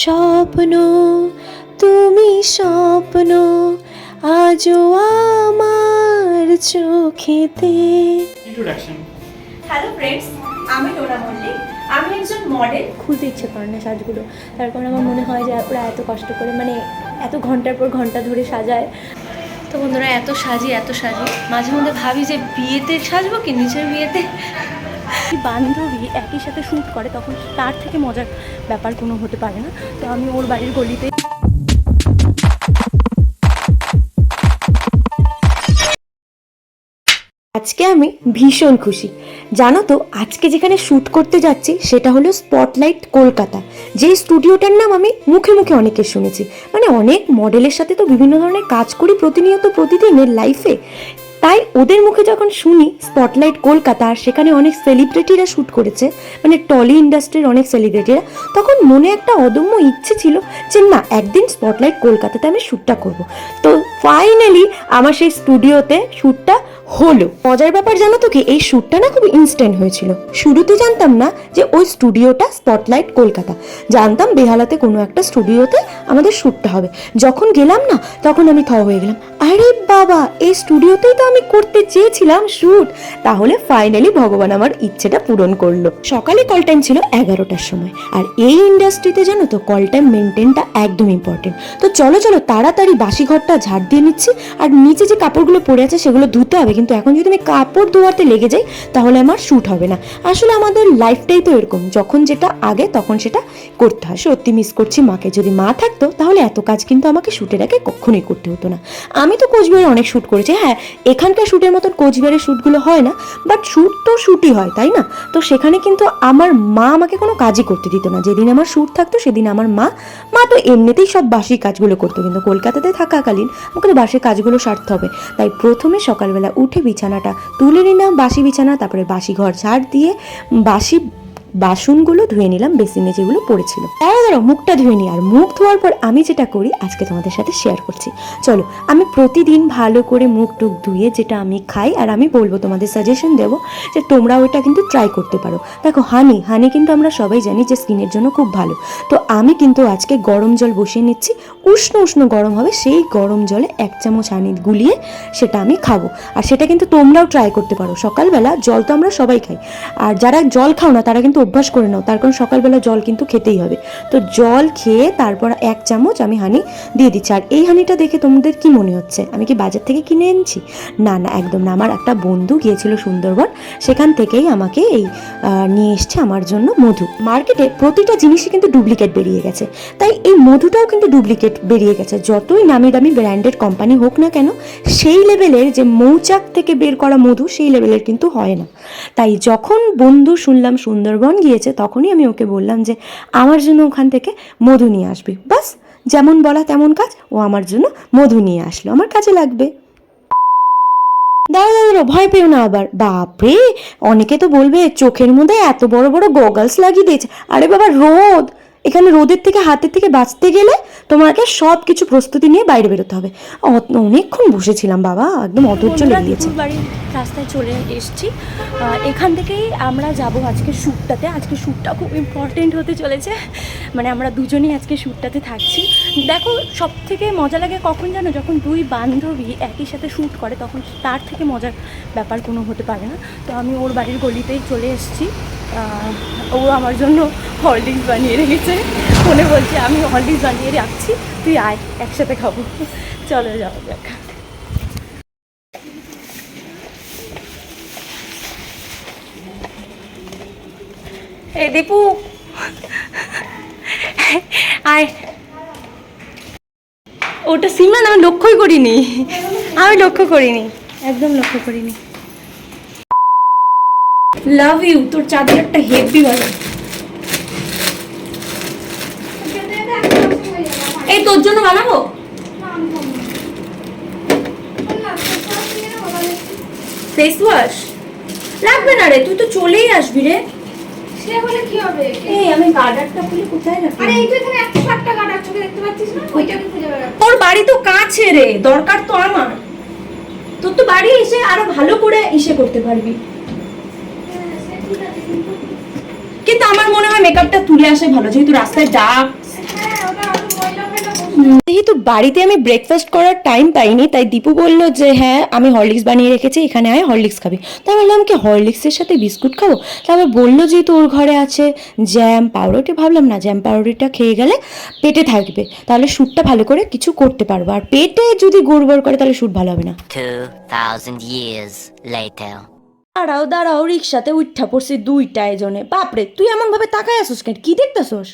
স্বপ্ন তুমি স্বপ্ন আজও আমার চোখেতে। ইন্ট্রোডাকশন হ্যালো ফ্রেন্ডস আমি নোরা মল্লিক। আমি একজন মডেল খুলতে ইচ্ছে করে না সাজগুলো। তার কারণ আমার মনে হয় যে ওরা এত কষ্ট করে মানে এত ঘণ্টার পর ঘণ্টা ধরে সাজায়। তো বন্ধুরা এত সাজি এত সাজি। মাঝে মধ্যে ভাবি যে বিয়েতে সাজবো কি নিজের বিয়েতে? বান্ধবী একই সাথে শ্যুট করে, তখন তার থেকে মজার ব্যাপার কোনো হতে পারে না। তো আমি ওর বাড়ির গলিতে আজকে আমি ভীষণ খুশি। জানো তো, আজকে যেখানে শ্যুট করতে যাচ্ছি, সেটা হলো স্পটলাইট কলকাতা। যে স্টুডিওটার নাম আমি মুখে মুখে অনেকের শুনেছি। মানে অনেক মডেলের সাথে তো বিভিন্ন ধরনের কাজ করি প্রতিনিয়ত প্রতিদিনের লাইফে তাই ওদের মুখে যখন শুনি স্পটলাইট কলকাতা আর সেখানে অনেক সেলিব্রিটিরা শ্যুট করেছে মানে টলি ইন্ডাস্ট্রির অনেক সেলিব্রিটিরা তখন মনে একটা অদম্য ইচ্ছে ছিল যে না, একদিন স্পটলাইট কলকাতাতে আমি শ্যুটটা করব। তো ফাইনালি আমার সেই স্টুডিওতে শ্যুটটা হলো। মজার ব্যাপার জানো তো কি, এই শ্যুটটা না খুব ইনস্ট্যান্ট হয়েছিল। শুরুতে জানতাম না যে ওই স্টুডিওটা স্পটলাইট কলকাতা। জানতাম বেহালাতে কোনো একটা স্টুডিওতে আমাদের শ্যুটটা হবে। যখন গেলাম না, তখন আমি থ হয়ে গেলাম। আরে বাবা, এই স্টুডিওতেই তো আমি করতে চেয়েছিলাম শ্যুট। তাহলে ফাইনালি ভগবান আমার ইচ্ছেটা পূরণ করল। সকালে কল টাইম ছিল এগারোটার সময়। আর এই ইন্ডাস্ট্রিতে জানো তো কল টাইম মেনটেনটা একদম ইম্পর্টেন্ট তো চলো চলো, তাড়াতাড়ি বাসি ঘরটা ঝাড় দিয়ে নিচ্ছি। আর নিচে যে কাপড়গুলো পড়ে আছে, সেগুলো ধুতে হবে। কিন্তু এখন যদি আমি কাপড় ধোয়াতে লেগে যাই, তাহলে আমার শ্যুট হবে না। আসলে আমাদের লাইফটাই তো এরকম। যখন যেটা আগে, তখন সেটা করতে হয়। সত্যি মিস করছি মাকে। যদি মা থাকতো, তাহলে এত কাজ কিন্তু আমাকে শ্যুটের আগে কখনোই করতে হতো না। আমি তো কোচবিহারে অনেক শ্যুট করেছি। হ্যাঁ এখানকার শ্যুটের মতন কোচবিহারের শ্যুটগুলো হয় না বাট শ্যুট তো শ্যুটই হয়, তাই না? তো সেখানে কিন্তু আমার মা আমাকে কোনো কাজই করতে দিত না। যেদিন আমার শ্যুট থাকতো, সেদিন আমার মা মা তো এমনিতেই সব বাসি কাজগুলো করতো। কিন্তু কলকাতাতে থাকাকালীন আমাকে তো বাসি কাজগুলো সারতে হবে। তাই প্রথমে সকালবেলা উঠে বিছানাটা। তুলে নিলাম বাসি বিছানা তারপরে বাসি ঘর ছাড় দিয়ে বাসি বাসনগুলো ধুয়ে নিলাম, বেসিনে যেগুলো পড়েছিল। তারা ধরো মুখটা ধুয়ে নিই আর মুখ ধোয়ার পর আমি যেটা করি, আজকে তোমাদের সাথে শেয়ার করছি। চলো, আমি প্রতিদিন ভালো করে মুখ টুক ধুয়ে যেটা আমি খাই, আর আমি বলব, তোমাদের সাজেশন দেবো, যে তোমরা ওইটা কিন্তু ট্রাই করতে পারো। দেখো হানি হানি কিন্তু আমরা সবাই জানি যে স্কিনের জন্য খুব ভালো। তো আমি কিন্তু আজকে গরম জল বসিয়ে নিচ্ছি, উষ্ণ উষ্ণ গরম হবে, সেই গরম জলে এক চামচ হানি গুলিয়ে সেটা আমি খাব। আর সেটা কিন্তু তোমরাও ট্রাই করতে পারো। সকালবেলা জল তো আমরা সবাই খাই। আর যারা জল খাও না, তারা কিন্তু অভ্যাস করে নাও। তার কারণ সকালবেলা জল কিন্তু খেতেই হবে। তো জল খেয়ে তারপর এক চামচ আমি হানি দিয়ে দিচ্ছি। আর এই হানিটা দেখে তোমাদের কি মনে হচ্ছে? আমি কি বাজার থেকে কিনে এনেছি? না না, একদম না। আমার একটা বন্ধু গিয়েছিল সুন্দরবন। সেখান থেকেই আমাকে এই নিয়ে এসছে আমার জন্য মধু। মার্কেটে প্রতিটা জিনিসই কিন্তু ডুপ্লিকেট বেরিয়ে গেছে। তাই এই মধুটাও কিন্তু ডুপ্লিকেট বেরিয়ে গেছে। যতই নামি দামি ব্র্যান্ডেড কোম্পানি হোক না কেন, সেই লেভেলের যে মৌচাক থেকে বের করা মধু, সেই লেভেলের কিন্তু হয় না। তাই যখন বন্ধু শুনলাম সুন্দরবন গিয়েছে তখনই আমি ওকে বললাম যে, আমার জন্য ওখান থেকে মধু নিয়ে আসবি। বাস, যেমন বলা তেমন কাজ, ও আমার জন্য মধু নিয়ে আসলো। আমার কাজে লাগবে। দাদা দাদা ভয় পেও না আবার। বাপরে, অনেকে তো বলবে, চোখের মধ্যে এত বড় বড় গগলস লাগিয়ে দিয়েছে। আরে বাবা, রোদ! এখানে রোদের থেকে হাতের থেকে বাঁচতে গেলে তোমাকে সব কিছু প্রস্তুতি নিয়ে বাইরে বেরোতে হবে। অনেকক্ষণ বসেছিলাম বাবা একদম অধৈর্য লেগে বাড়ির রাস্তায় চলে এসেছি। এখান থেকেই আমরা যাব আজকে শ্যুটটাতে। আজকে শ্যুটটা খুব ইম্পর্টেন্ট হতে চলেছে। মানে আমরা দুজনেই আজকে শ্যুটটাতে থাকছি। দেখো সব থেকে মজা লাগে কখন জানো? যখন দুই বান্ধবী একই সাথে শ্যুট করে তখন তার থেকে মজার ব্যাপার কোনো হতে পারে না। তো আমি ওর বাড়ির গলিতেই চলে এসেছি। ও আমার জন্য হরলিক্স বানিয়ে রেখেছে। মনে বলছে আমি হরলিক্স বানিয়ে রাখছি তুই আয় একসাথে খাব। চলো যাও যাক। এই দীপু আয়। ওটা সীমান আমি লক্ষ্যই করিনি। আমি লক্ষ্য করিনি। একদম লক্ষ্য করিনি। লাভ ইউ তোর চাদর একটা হেভি ভালো। এই তোর জন্য বানাবো ফেস ওয়াশ লাগবে না রে তুই তো চলেই আসবি রে। সে হলে কি হবে? এই আমি গার্ডারটা খুলে কোথায় রাখি আরে এই তো এখানে একশো ষাট টাকা ডাক চোখে দেখতে পাচ্ছিস না? ওইটা খুঁজে বেড়াবো তোর বাড়ি তো কাছে রে দরকার তো আমার। তোর তো বাড়ি এসে আরও ভালো করে ইসে করতে পারবি হ্যাঁ, সে ঠিক আছে কিন্তু কিন্তু আমার মনে হয় মেকআপটা তুলে আসে ভালো যেহেতু রাস্তায় ডাক হ্যাঁ যেহেতু বাড়িতে আমি ব্রেকফাস্ট করার টাইম পাইনি তাই দীপু বলল যে হ্যাঁ আমি হরলিক্স বানিয়ে রেখেছি এখানে আয় হরলিক্স খাবি। তাই বললাম কি হরলিক্সের সাথে বিস্কুট খাব? তারপর বলল যেহেতু ওর ঘরে আছে জ্যাম পাউরুটি? ভাবলাম না জ্যাম পাউরুটিটা খেয়ে গেলে পেটে থাকবে তাহলে শ্যুটটা ভালো করে কিছু করতে পারব। আর পেটে যদি গুড়বড় করে তাহলে শ্যুট ভালো হবে না। 2,000 years later. দাঁড়াও দাঁড়াও রিক্সাতে উঠা পড়ছি দুইটা এজনে। বাপরে, তুই এমন ভাবে তাকায় আসোস কেন? কি দেখতেছোস?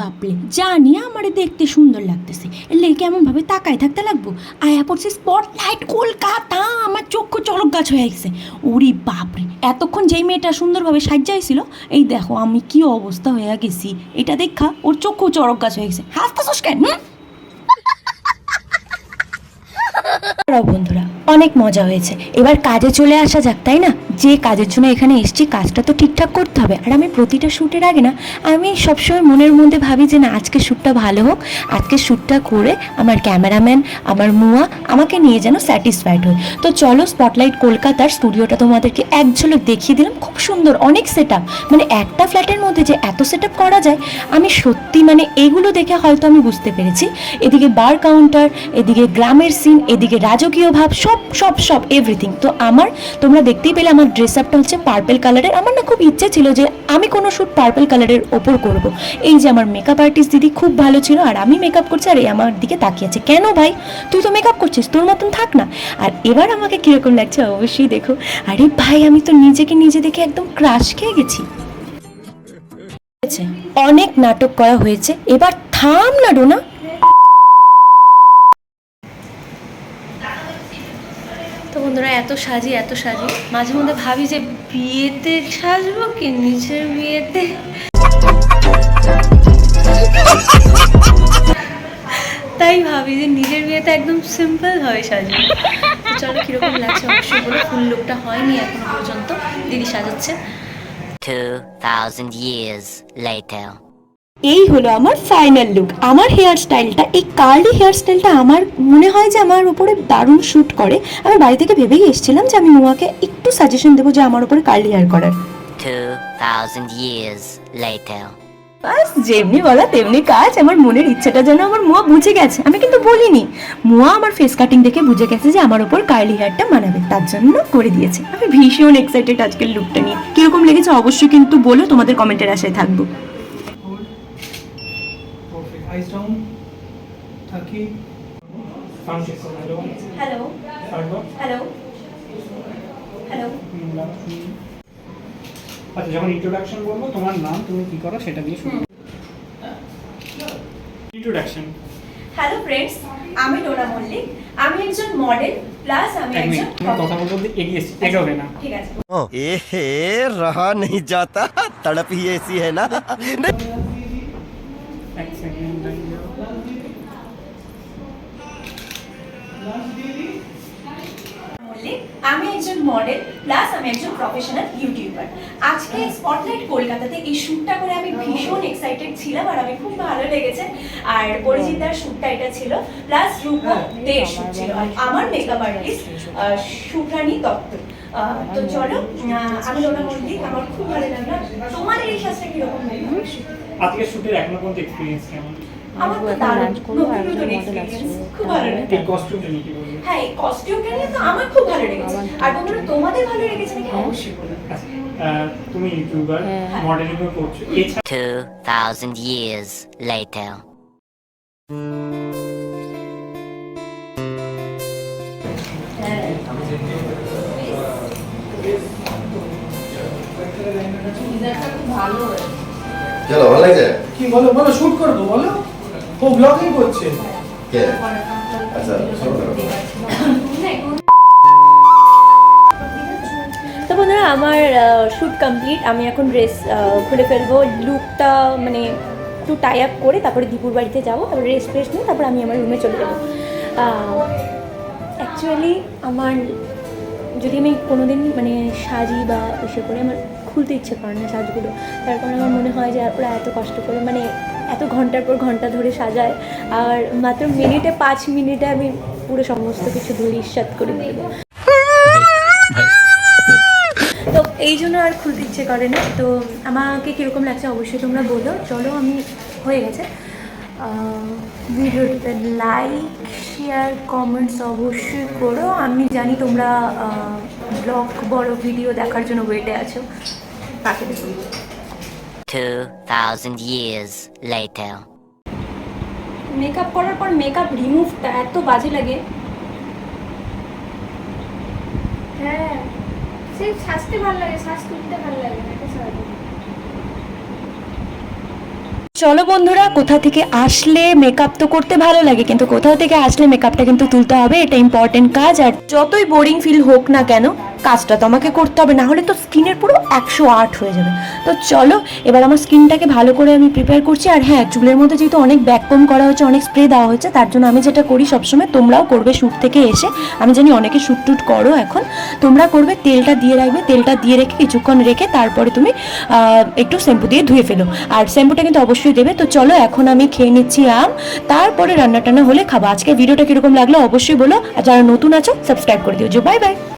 বাপরে, জানি আমারে দেখতে সুন্দর লাগতেছে। এলে কেমন ভাবে তাকায় থাকতে লাগবো? আয়া পড়ছে স্পটলাইট কলকাতা, আমার চক্ষু চলক গাছ হয়ে গেছে। ওরে বাপরে, এতক্ষণ যেই মেয়েটা সুন্দরভাবে সাজ্জাইছিল, এই দেখো আমি কি অবস্থা হয়ে গেছি। এটা দেখা ওর চক্ষু চড়ক গাছ হয়ে গেছে। হাসতেছোস কেন, হুম? বন্ধুরা অনেক মজা হয়েছে। এবার কাজে চলে আসা যাক তাই না? যে কাজের জন্য এখানে এসেছি, কাজটা তো ঠিকঠাক করতে হবে। আর আমি প্রতিটা শ্যুটের আগে না, আমি সবসময় মনের মধ্যে ভাবি যে না, আজকে শ্যুটটা ভালো হোক। আজকে শ্যুটটা করে আমার ক্যামেরাম্যান, আমার মুয়া আমাকে নিয়ে যেন স্যাটিসফাইড হয় তো চলো স্পটলাইট কলকাতার স্টুডিওটা তোমাদেরকে এক ঝলক দেখিয়ে দিলাম। খুব সুন্দর, অনেক সেট মানে একটা ফ্ল্যাটের মধ্যে যে এত সেট করা যায়, আমি সত্যি মানে এগুলো দেখে হয়তো আমি বুঝতে পেরেছি। এদিকে বার কাউন্টার এদিকে গ্রামের সিন এদিকে রাজকীয় ভাব, সব সব সব এভরিথিং তো আমার, তোমরা দেখতেই পেলে আমার ড্রেস আপটা হচ্ছে পার্পেল কালারের আমার না খুব ইচ্ছে ছিল যে আমি কোনো শ্যুট পার্পেল কালারের ওপর করব। এই যে আমার মেকআপ আর্টিস্ট দিদি খুব ভালো ছিল আর আমি মেকআপ করছি আর এই আমার দিকে তাকিয়ে আছে। কেন ভাই? তুই তো মেকআপ করছিস, তোর মতন থাক না। আর এবার আমাকে কীরকম লাগছে অবশ্যই দেখো। আরে ভাই, আমি তো নিজেকে নিজে দেখে একদম ক্রাশ খেয়ে গেছি। অনেক নাটক করা হয়েছে। এবার থাম না, ডোনা তো বন্ধুরা এত সাজি এত সাজি। মাঝে মধ্যে ভাবি যে বিয়েতে সাজবো কি নিজের বিয়েতে? তাই ভাবি যে নিজের বিয়েতে একদম সিম্পল হয় সাজবো। তো চলো কীরকম লাগছে? অবশ্যই বলো ফুল লুকটা হয়নি এখনও পর্যন্ত। দিদি সাজাচ্ছে। 2,000 years later. এই হলো আমার ফাইনাল লুক আমার হেয়ার স্টাইলটা এই কার্লি হেয়ার স্টাইলটা আমার মনে হয় যে আমার উপরে দারুণ শ্যুট করে। আমি বাড়ি থেকে ভেবেই এসেছিলাম যে আমি মুয়াকে একটু সাজেশন দেবো যে আমার উপরে কার্লি হেয়ার করার। 2,000 years later. বাস যেমনি বলা তেমনি কাজ। আমার মনের ইচ্ছেটা যেন আমার মুয়া বুঝে গেছে। আমি কিন্তু বলিনি মুয়া আমার ফেস কাটিং দেখে বুঝে গেছে যে আমার উপর কার্লি হেয়ারটা মানাবে। তার জন্য করে দিয়েছে। আমি ভীষণ এক্সাইটেড আজকের লুকটা নিয়ে। কীরকম লেগেছে অবশ্যই কিন্তু বলো তোমাদের কমেন্টের আশায় থাকব। Taki. Sound check করো. Hello. Hello Hello. Hello hello আচ্ছা যখন ইন্ট্রোডাকশন বলবো তোমার নাম তুমি কি করো সেটা দিয়ে শুরু ইন্ট্রোডাকশন হ্যালো ফ্রেন্ডস আমি ডোনা মল্লিক আমি একজন মডেল প্লাস আমি এক একজন মিনিট তুমি কথা বলতে বলতে এগিয়ে এসছি এগোবে না ঠিক আছে एहे रहा नहीं जाता तड़प ही ऐसी है ना আমি একজন মডেল প্লাস আমি একজন প্রফেশনাল ইউটিউবার আজকে স্পটলাইট কলকাতাতে এই শ্যুটটা করে আমি ভীষণ এক্সাইটেড ছিলাম আর আমি খুব ভালো লেগেছে। আর পরিচিতার শ্যুটটা এটা ছিল প্লাস রূপম দের শ্যুট ছিল। আর আমার মেকআপ আর্টিস্ট সুপ্রাণী দত্ত। তো চলো আহ, আমি লোনা মল্লিক আমার খুব ভালো লাগল। তোমাদের এই সাজটা কীরকম আজকে শুটের এখনও পর্যন্ত এক্সপিরিয়েন্স কেমন? আমার তো দারুণ নতুন নতুন খুব ভালো লাগল এই কস্টিউমটা নিয়ে কি বলবে? হ্যাঁ এই কস্টিউমটা নিয়ে তো আমার খুব ভালো লেগেছে। আর তোমরা তোমাদের ভালো লেগেছে নাকি? অবশ্যই বলো। তুমি ইউটিউবার মডেলিং করছ। 2,000 years later. ভালো লাগছে? কি বলো? বলো শুট করব বলো। ও ব্লগিং করছে? কে? আচ্ছা তো বন্ধুরা আমার শ্যুট কমপ্লিট আমি এখন ড্রেস খুলে ফেলব। লুকটা মানে একটু টাই আপ করে তারপরে দীপুর বাড়িতে যাব। তারপরে রেস্ট ফ্রেস্ট নিয়ে তারপরে আমি আমার রুমে চলে যাব। অ্যাকচুয়ালি আমার যদি আমি কোনোদিন মানে সাজি বা এসে করে আমার খুলতে ইচ্ছে করে না সাজগুলো। তার কারণে আমার মনে হয় যে ওরা এত কষ্ট করে মানে এত ঘণ্টার পর ঘণ্টা ধরে সাজায়। আর মাত্র মিনিটে পাঁচ মিনিটে আমি পুরো সমস্ত কিছু ধরে ইস্বাদ করে দেবো তো এই জন্য আর খুলতে ইচ্ছে করে না। তো আমাকে কীরকম লাগছে অবশ্যই তোমরা বলো। চলো, আমি হয়ে গেছে। ভিডিওটিতে লাইক শেয়ার কমেন্টস অবশ্যই করো। আমি জানি তোমরা ব্লগ বড় ভিডিও দেখার জন্য ওয়েটে আছো। কাকে দেখুন 2,000 years later. মেকআপ করার পর মেকআপ রিমুভটা এত বাজে লাগে হ্যাঁ সেই সাজতে ভালো লাগে সাজ তুলতে ভালো লাগে না এটা। চলো বন্ধুরা কোথা থেকে আসলে মেকআপ তো করতে ভালো লাগে কিন্তু কোথাও থেকে আসলে মেকআপটা কিন্তু তুলতে হবে এটা ইম্পর্টেন্ট কাজ আর যতই বোরিং ফিল হোক না কেন কাজটা তো আমাকে করতে হবে না হলে তো স্কিনের পুরো একশো আট হয়ে যাবে। তো চলো, এবার আমার স্কিনটাকে ভালো করে আমি প্রিপেয়ার করছি, আর হ্যাঁ চুলের মধ্যে যেহেতু অনেক ব্যাককম করা হয়েছে, অনেক স্প্রে দেওয়া হয়েছে, তার জন্য আমি যেটা করি সবসময় তোমরাও করবে শ্যুট থেকে এসে। আমি জানি অনেকে শ্যুট টুট করো এখন। তোমরা করবে, তেলটা দিয়ে রাখবে, তেলটা দিয়ে রেখে কিছুক্ষণ রেখে তারপরে তুমি একটু শ্যাম্পু দিয়ে ধুয়ে ফেলো। আর শ্যাম্পুটা কিন্তু অবশ্যই দেবে। তো চলো, এখন আমি খেয়ে নিচ্ছি আম। তারপরে রান্না টান্না হলে খাব। আজকে ভিডিওটা কীরকম লাগল অবশ্যই বলো। আর যারা নতুন আছো সাবস্ক্রাইব করে দিও। Bye bye